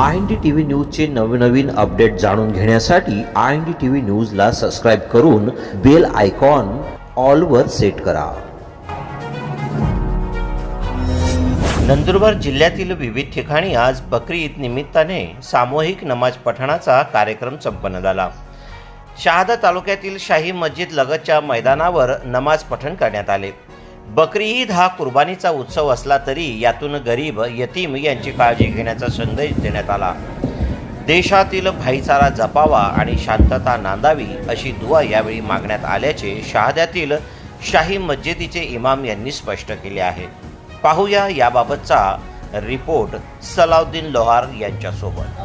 I N D T V न्यूजचे नवनवीन update जाणून घेण्यासाठी I N D T V न्यूजला सबस्क्राईब करून बेल आयकॉन ऑलवर सेट करा. नंदुरबार जिल्ह्यातील विविध ठिकाणी आज बकरी ईद निमित्ताने सामूहिक नमाज पठणाचा कार्यक्रम संपन्न झाला. शहादा तालुक्यातील शाही मस्जिद लगतच्या मैदानावर नमाज पठण करण्यात आले. बकरी ईद हा कुर्बानीचा उत्सव असला तरी यातून गरीब यतीम यांची काळजी घेण्याचा संदेश देण्यात आला. देशातील भाईचारा जपावा आणि शांतता नांदावी अशी दुवा यावेळी मागण्यात आल्याचे शहाद्यातील शाही मस्जिदीचे इमाम यांनी स्पष्ट केले आहे. पाहूया याबाबतचा रिपोर्ट सलाउद्दीन लोहार यांच्यासोबत.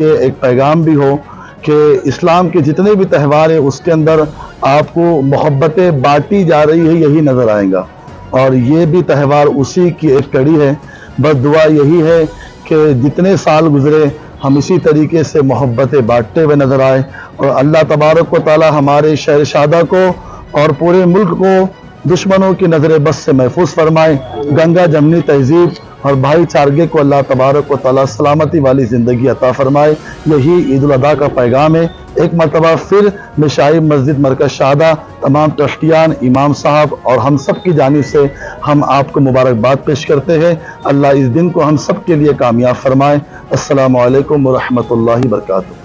ये एक पैगाम भी हो کہ اسلام کے جتنے بھی تہوار ہیں، اس کے اندر آپ کو محبتیں بانٹی جا رہی ہے، یہی نظر آئے گا۔ اور یہ بھی تہوار اسی کی ایک کڑی ہے۔ بس دعا یہی ہے کہ جتنے سال گزرے، ہم اسی طریقے سے محبتیں بانٹتے ہوئے نظر آئے۔ اور اللہ تبارک و تعالی ہمارے شہر شادہ کو اور پورے ملک کو دشمنوں کی نظر بس سے محفوظ فرمائے۔ گنگا جمنی تہذیب اور بھائی چارگے کو اللہ تبارک و تعالیٰ سلامتی والی زندگی عطا فرمائے۔ یہی عید الاضحیٰ کا پیغام ہے۔ ایک مرتبہ پھر مشاہی مسجد مرکز شادہ تمام ٹرسٹیان امام صاحب اور ہم سب کی جانب سے ہم آپ کو مبارکباد پیش کرتے ہیں۔ اللہ اس دن کو ہم سب کے لیے کامیاب فرمائے۔ السلام علیکم ورحمۃ اللہ وبرکاتہ۔